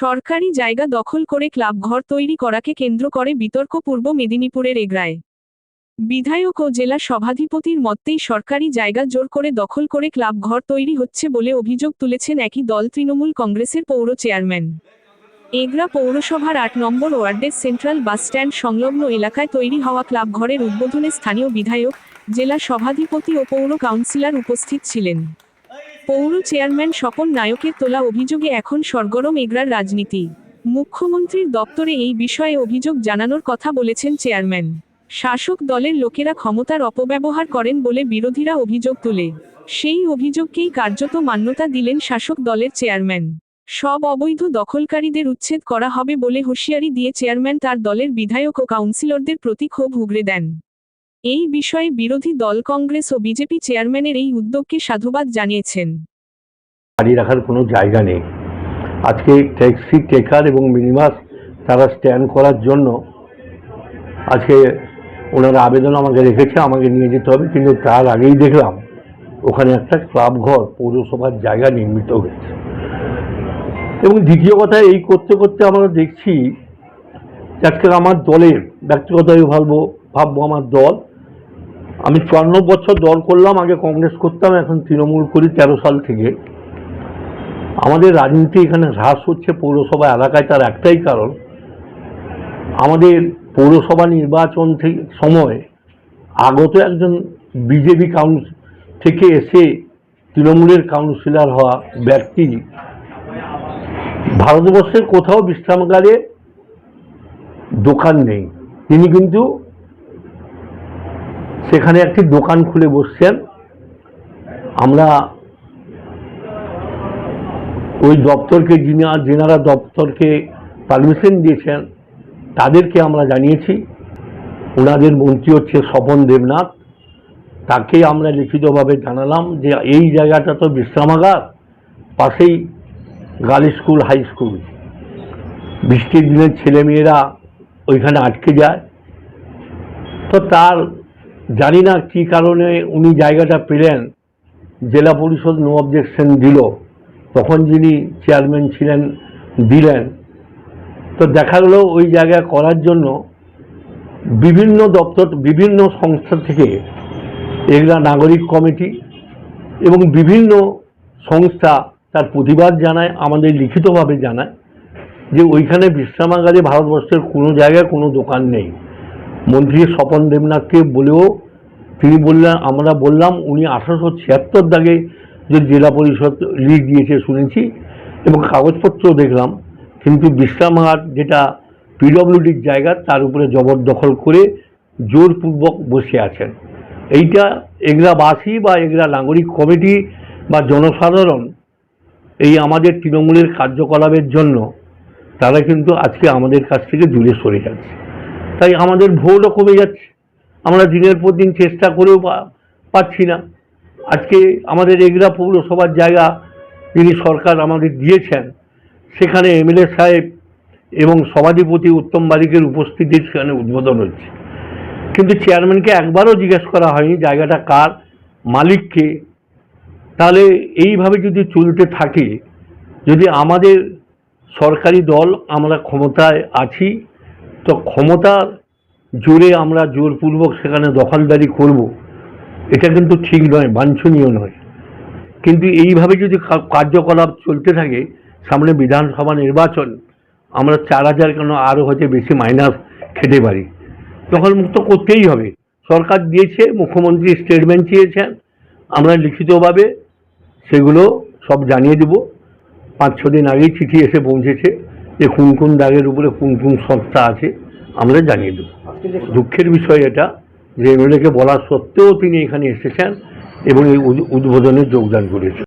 সরকারি জায়গা দখল করে ক্লাব ঘর তৈরি করাকে কেন্দ্র করে বিতর্ক পূর্ব মেদিনীপুরের এগরায়। বিধায়ক ও জেলা সভাধিপতির মতেই সরকারি জায়গা জোর করে দখল করে ক্লাব ঘর তৈরি হচ্ছে বলে অভিযোগ তুলেছেন একই দল তৃণমূল কংগ্রেসের পৌর চেয়ারম্যান। এগরা পৌরসভার আট নম্বর ওয়ার্ডের সেন্ট্রাল বাসস্ট্যান্ড সংলগ্ন এলাকায় তৈরি হওয়া ক্লাব ঘরের উদ্বোধনে স্থানীয় বিধায়ক, জেলা সভাধিপতি ও পৌর কাউন্সিলর উপস্থিত ছিলেন। পৌর চেয়ারম্যান স্বপন নায়কের তোলা অভিযোগে এখন সরগরম এগরার রাজনীতি। মুখ্যমন্ত্রীর দপ্তরে এই বিষয়ে অভিযোগ জানানোর কথা বলেছেন চেয়ারম্যান। শাসক দলের লোকেরা ক্ষমতার অপব্যবহার করেন বলে বিরোধীরা অভিযোগ তোলে। সেই অভিযোগকেই কার্যত মান্যতা দিলেন শাসক দলের চেয়ারম্যান। সব অবৈধ দখলকারীদের উচ্ছেদ করা হবে বলে হুঁশিয়ারি দিয়ে চেয়ারম্যান তার দলের বিধায়ক ও কাউন্সিলরদের প্রতি ক্ষোভ উগরে দেন। এই বিষয়ে বিরোধী দল কংগ্রেস ও বিজেপি চেয়ারম্যানের এই উদ্যোগকে সাধুবাদ জানিয়েছেন। গাড়ি রাখার কোনো জায়গা নেই। আজকে ট্যাক্সি, টেকার এবং মিনিমাস তারা স্ট্যান্ড করার জন্য আজকে ওনারা আবেদন আমাকে রেখেছে, আমাকে নিয়ে যেতে হবে। কিন্তু তার আগেই দেখলাম ওখানে একটা ক্লাব ঘর, পৌরসভার জায়গা নির্মিত হয়েছে। এবং দ্বিতীয় কথা, এই করতে করতে আমরা দেখছি যে আজকে আমার দলের, ব্যক্তিগতভাবে ভাববো ভাববো আমার দল আমি চুয়ান্ন বছর দল করলাম, আগে কংগ্রেস করতাম, এখন তৃণমূল করি তেরো সাল থেকে। আমাদের রাজনীতি এখানে হ্রাস হচ্ছে পৌরসভা এলাকায় তার একটাই কারণ। আমাদের পৌরসভা নির্বাচন থেকে সময় আগত একজন বিজেপি কাউন্স থেকে এসে তৃণমূলের কাউন্সিলর হওয়া ব্যক্তি ভারতবর্ষের কোথাও বিশ্রামাগারে দোকান নেই। তিনি কিন্তু সেখানে একটি দোকান খুলে বসছেন। আমরা ওই দপ্তরকে, যিনি, যেনারা দপ্তরকে পারমিশন দিয়েছেন, তাদেরকে আমরা জানিয়েছি। ওনাদের মন্ত্রী হচ্ছে স্বপন দেবনাথ। তাকে আমরা লিখিতভাবে জানালাম যে এই জায়গাটা তো বিশ্রামাগার, পাশেই গার্ল স্কুল, হাই স্কুল। বৃষ্টির দিনের ছেলেমেয়েরা ওইখানে আটকে যায়। তো তার জানি না কী কারণে উনি জায়গাটা পেলেন। জেলা পরিষদ নো অবজেকশন দিল। তখন যিনি চেয়ারম্যান ছিলেন, দিলেন। তো দেখা গেল ওই জায়গায় করার জন্য বিভিন্ন দপ্তর, বিভিন্ন সংস্থা থেকে এগুলা নাগরিক কমিটি এবং বিভিন্ন সংস্থা তার প্রতিবাদ জানায়, আমাদের লিখিতভাবে জানায় যে ওইখানে বিশ্রামাগারে ভারতবর্ষের কোনো জায়গায় কোনো দোকান নেই। মন্ত্রী স্বপন দেবনাথকে বলেও তিনি বললেন, আমরা বললাম, উনি আঠারোশো ছিয়াত্তর দাগে যে জেলা পরিষদ লিগ দিয়েছে শুনেছি, এবং কাগজপত্র দেখলাম। কিন্তু বিশ্রামাগার যেটা পিডব্লিউডির জায়গা, তার উপরে জবরদখল করে জোরপূর্বক বসে আছেন। এইটা এগরাবাসী বা এগরা নাগরিক কমিটি বা জনসাধারণ এই আমাদের তৃণমূলের কার্যকলাপের জন্য, তারা কিন্তু আজকে আমাদের কাছ থেকে দূরে সরে যাচ্ছে। তাই আমাদের ভোটও কমে যাচ্ছে। আমরা দিনের পর দিন চেষ্টা করেও পাচ্ছি না। আজকে আমাদের এগরা পৌরসভার জায়গা যিনি সরকার আমাদের দিয়েছেন, সেখানে এমএলএ সাহেব এবং সভাধিপতি উত্তম বারিকের উপস্থিতির সেখানে উদ্বোধন হচ্ছে। কিন্তু চেয়ারম্যানকে একবারও জিজ্ঞেস করা হয়নি, জায়গাটা কার, মালিককে। তাহলে এইভাবে যদি চলতে থাকে, যদি আমাদের সরকারি দল আমরা ক্ষমতায় আছি, তো ক্ষমতার জোরে আমরা জোরপূর্বক সেখানে দখলদারি করব, এটা কিন্তু ঠিক নয়, বাঞ্ছনীয় নয়। কিন্তু এইভাবে যদি কার্যকলাপ চলতে থাকে, সামনে বিধানসভা নির্বাচন, আমরা চার হাজার কেন আরও হয়তো বেশি মাইনাস খেতে পারি? তখন মুক্ত করতেই হবে। সরকার দিয়েছে, মুখ্যমন্ত্রী স্টেটমেন্ট চেয়েছেন আমরা লিখিতভাবে সেগুলো সব জানিয়ে দেব। পাঁচ ছ দিন আগেই চিঠি এসে পৌঁছেছে যে, কোন কোন দাগের উপরে কোন কোন সংস্থা আছে। আমরা জানিয়ে দেব। দুঃখের বিষয় এটা যে এমএলএকে বলা সত্ত্বেও তিনি এখানে এসেছেন এবং এই উদ- উদ্বোধনে যোগদান করেছেন।